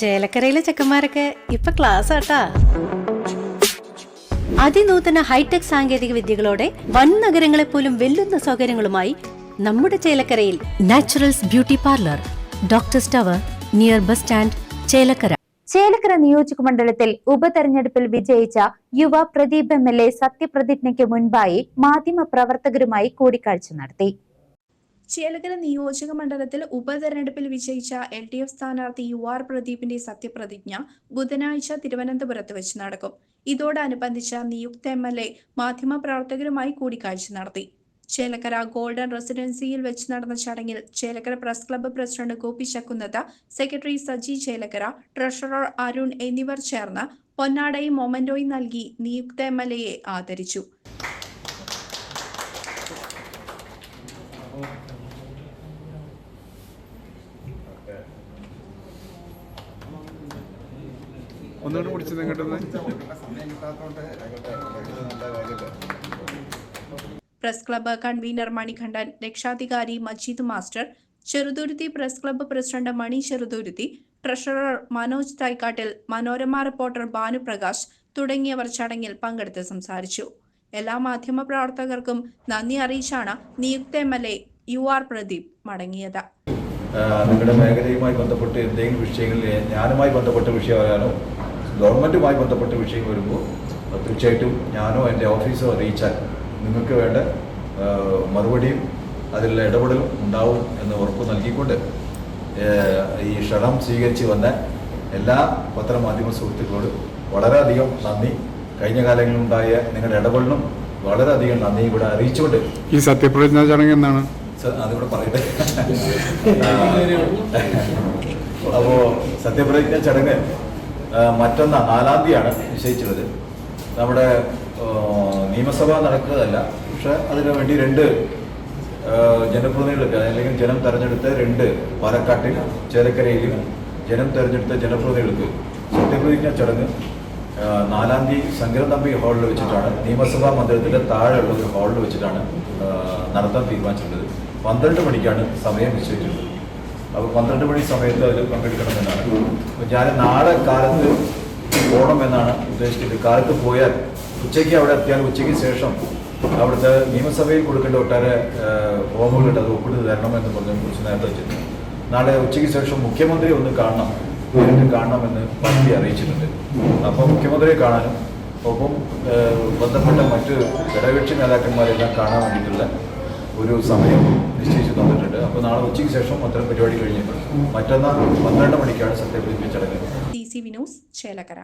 ചേലക്കരയിലെ ചെക്കന്മാരൊക്കെ ഇപ്പൊ ക്ലാസ് ആട്ടാ അതിനൂതന ഹൈടെക് സാങ്കേതിക വിദ്യകളോടെ വൻ നഗരങ്ങളെ പോലും വെല്ലുന്ന സൗകര്യങ്ങളുമായി നമ്മുടെ ചേലക്കരയിൽ Naturals beauty parlour doctor tower near bus stand Chelakkara. Chelakkara നിയോജക മണ്ഡലത്തിൽ ഉപതെരഞ്ഞെടുപ്പിൽ വിജയിച്ച യുവ പ്രദീപ് എം എൽ എ സത്യപ്രതിജ്ഞയ്ക്ക് മുൻപായി മാധ്യമ പ്രവർത്തകരുമായി കൂടിക്കാഴ്ച നടത്തി. ചേലക്കര നിയോജക മണ്ഡലത്തിൽ ഉപതെരഞ്ഞെടുപ്പിൽ വിജയിച്ച എൽ ഡി എഫ് സ്ഥാനാർത്ഥി യു ആർ പ്രദീപിന്റെ സത്യപ്രതിജ്ഞ ബുധനാഴ്ച തിരുവനന്തപുരത്ത് വെച്ച് നടക്കും. ഇതോടനുബന്ധിച്ച നിയുക്ത എം എൽ എ മാധ്യമപ്രവർത്തകരുമായി കൂടിക്കാഴ്ച നടത്തി. ചേലക്കര ഗോൾഡൻ റെസിഡൻസിയിൽ വെച്ച് നടന്ന ചടങ്ങിൽ Chelakkara press club president Gopi ശക്കുന്നത secretary Saji Chelakkara treasurer Arun എന്നിവർ ചേർന്ന് പൊന്നാടയും മൊമന്റോയും നൽകി നിയുക്ത എം എൽ എയെ ആദരിച്ചു. ഒന്നുകൂടെ പിടിച്ചത് ഇങ്ങോട്ടൊന്ന് പ്രസ് ക്ലബ്ബ് കൺവീനർ മണികണ്ഠൻ രക്ഷാധികാരി Majeed master Cheruthuruthy press club president Mani Cheruthuruthy treasurer Manoj തൈക്കാട്ടിൽ Manorama reporter Bhanuprakash തുടങ്ങിയവർ ചടങ്ങിൽ പങ്കെടുത്ത് സംസാരിച്ചു. എല്ലാ മാധ്യമ പ്രവർത്തകർക്കും നന്ദി അറിയിച്ചാണ് നിയുക്ത M L A U R Pradeep മടങ്ങിയത്. നിങ്ങളുടെ മേഖലയുമായി ബന്ധപ്പെട്ട് എന്തെങ്കിലും വിഷയങ്ങളിൽ ഞാനുമായി ബന്ധപ്പെട്ട വിഷയം പറയാനോ ഗവൺമെന്റുമായി ബന്ധപ്പെട്ട വിഷയം വരുമ്പോൾ തീർച്ചയായിട്ടും ഞാനോ എന്റെ ഓഫീസോ അറിയിച്ചാൽ നിങ്ങൾക്ക് വേണ്ട മറുപടിയും അതിലുള്ള ഇടപെടലും ഉണ്ടാവും എന്ന് ഉറപ്പ് നൽകിക്കൊണ്ട് ഈ ക്ഷണം സ്വീകരിച്ച് വന്ന എല്ലാ പത്രമാധ്യമ സുഹൃത്തുക്കളോടും വളരെയധികം നന്ദി. കഴിഞ്ഞ കാലങ്ങളിലുണ്ടായ നിങ്ങളുടെ ഇടപെടലും വളരെയധികം നന്ദി ഇവിടെ അറിയിച്ചുകൊണ്ട്. ഈ സത്യപ്രതിജ്ഞാ ചടങ്ങ് എന്നാണ്? അതിവിടെ പറയട്ടെ. അപ്പോ സത്യപ്രതിജ്ഞ ചടങ്ങ് മറ്റൊന്ന് നാലാം തീയതിയാണ് നിശ്ചയിച്ചത് നമ്മുടെ നിയമസഭ നടക്കുന്നതല്ല. പക്ഷെ അതിനു വേണ്ടി രണ്ട് ജനപ്രതിനിധികളൊക്കെ അല്ലെങ്കിൽ ജനം തെരഞ്ഞെടുത്ത രണ്ട് പാലക്കാട്ടിൽ ചേലക്കരയിലും ജനം തെരഞ്ഞെടുത്ത ജനപ്രതിനിധികൾക്ക് സത്യപ്രതിജ്ഞ ചടങ്ങ് നാലാം തീയതി ശങ്കരതമ്പി ഹാളിൽ വെച്ചിട്ടാണ് നിയമസഭാ മന്ദിരത്തിന്റെ താഴെയുള്ള ഒരു ഹാളിൽ വെച്ചിട്ടാണ് നടത്താൻ തീരുമാനിച്ചിട്ടുള്ളത്. പന്ത്രണ്ട് മണിക്കാണ് സമയം നിശ്ചയിച്ചിട്ടുള്ളത്. അപ്പോൾ പന്ത്രണ്ട് മണി സമയത്ത് അതിൽ പങ്കെടുക്കണമെന്നാണ്. അപ്പോൾ ഞാൻ നാളെ കാലത്ത് പോകണം എന്നാണ് ഉദ്ദേശിക്കുന്നത്. കാലത്ത് പോയാൽ ഉച്ചയ്ക്ക് അവിടെ എത്തിയാൽ ഉച്ചയ്ക്ക് ശേഷം അവിടുത്തെ നിയമസഭയിൽ കൊടുക്കേണ്ട ഒട്ടേറെ ഫോമുകളുണ്ട് അത് ഒപ്പിട്ട് തരണം എന്ന് പറഞ്ഞ കുറിച്ച് നേരത്തെ വെച്ചിട്ടുണ്ട്. നാളെ ഉച്ചയ്ക്ക് ശേഷം മുഖ്യമന്ത്രി ഒന്ന് കാണണം. നേരിട്ട് കാണണമെന്ന് പാർട്ടി അറിയിച്ചിട്ടുണ്ട്. അപ്പോൾ മുഖ്യമന്ത്രിയെ കാണാനും ഒപ്പം ബന്ധപ്പെട്ട മറ്റ് ഘടകകക്ഷി നേതാക്കന്മാരെല്ലാം കാണാൻ വേണ്ടിയിട്ടുള്ള ഒരു സമയം നിശ്ചയിച്ചു തന്നിട്ടുണ്ട്. അപ്പോൾ നാളെ ഉച്ചയ്ക്ക് ശേഷം അത്തരം പരിപാടി കഴിഞ്ഞപ്പോൾ മറ്റന്നാൾ പന്ത്രണ്ട് മണിക്കാണ് സത്യപ്രതിജ്ഞ ചടങ്ങ്. ചേലക്കര.